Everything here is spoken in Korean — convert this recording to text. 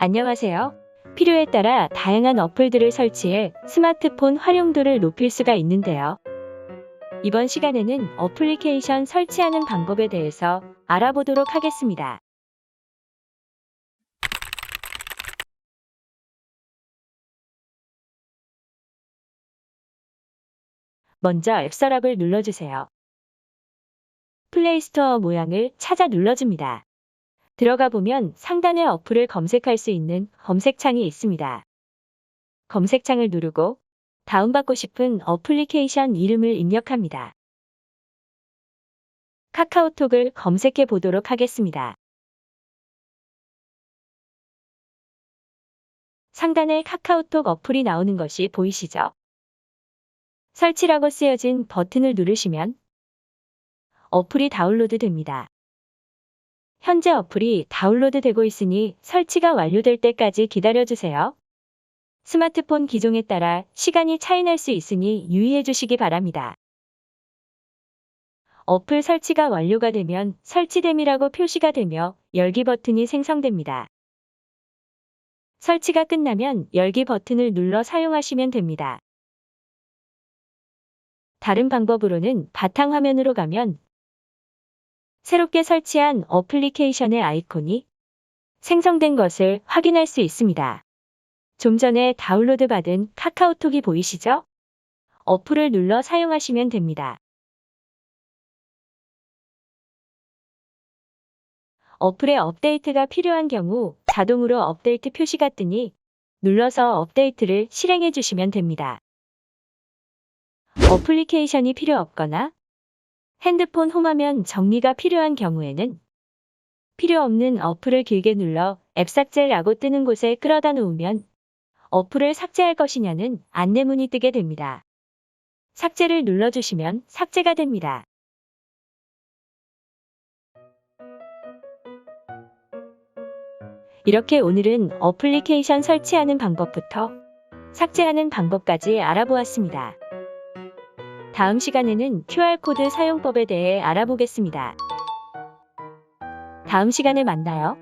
안녕하세요. 필요에 따라 다양한 어플들을 설치해 스마트폰 활용도를 높일 수가 있는데요. 이번 시간에는 어플리케이션 설치하는 방법에 대해서 알아보도록 하겠습니다. 먼저 앱 서랍을 눌러주세요. 플레이스토어 모양을 찾아 눌러줍니다. 들어가 보면 상단에 어플을 검색할 수 있는 검색창이 있습니다. 검색창을 누르고 다운받고 싶은 어플리케이션 이름을 입력합니다. 카카오톡을 검색해 보도록 하겠습니다. 상단에 카카오톡 어플이 나오는 것이 보이시죠? 설치라고 쓰여진 버튼을 누르시면 어플이 다운로드 됩니다. 현재 어플이 다운로드 되고 있으니 설치가 완료될 때까지 기다려주세요. 스마트폰 기종에 따라 시간이 차이날 수 있으니 유의해 주시기 바랍니다. 어플 설치가 완료가 되면 설치됨이라고 표시가 되며 열기 버튼이 생성됩니다. 설치가 끝나면 열기 버튼을 눌러 사용하시면 됩니다. 다른 방법으로는 바탕화면으로 가면 새롭게 설치한 어플리케이션의 아이콘이 생성된 것을 확인할 수 있습니다. 좀 전에 다운로드 받은 카카오톡이 보이시죠? 어플을 눌러 사용하시면 됩니다. 어플에 업데이트가 필요한 경우 자동으로 업데이트 표시가 뜨니 눌러서 업데이트를 실행해 주시면 됩니다. 어플리케이션이 필요 없거나 핸드폰 홈화면 정리가 필요한 경우에는 필요 없는 어플을 길게 눌러 앱 삭제라고 뜨는 곳에 끌어다 놓으면 어플을 삭제할 것이냐는 안내문이 뜨게 됩니다. 삭제를 눌러주시면 삭제가 됩니다. 이렇게 오늘은 어플리케이션 설치하는 방법부터 삭제하는 방법까지 알아보았습니다. 다음 시간에는 QR코드 사용법에 대해 알아보겠습니다. 다음 시간에 만나요.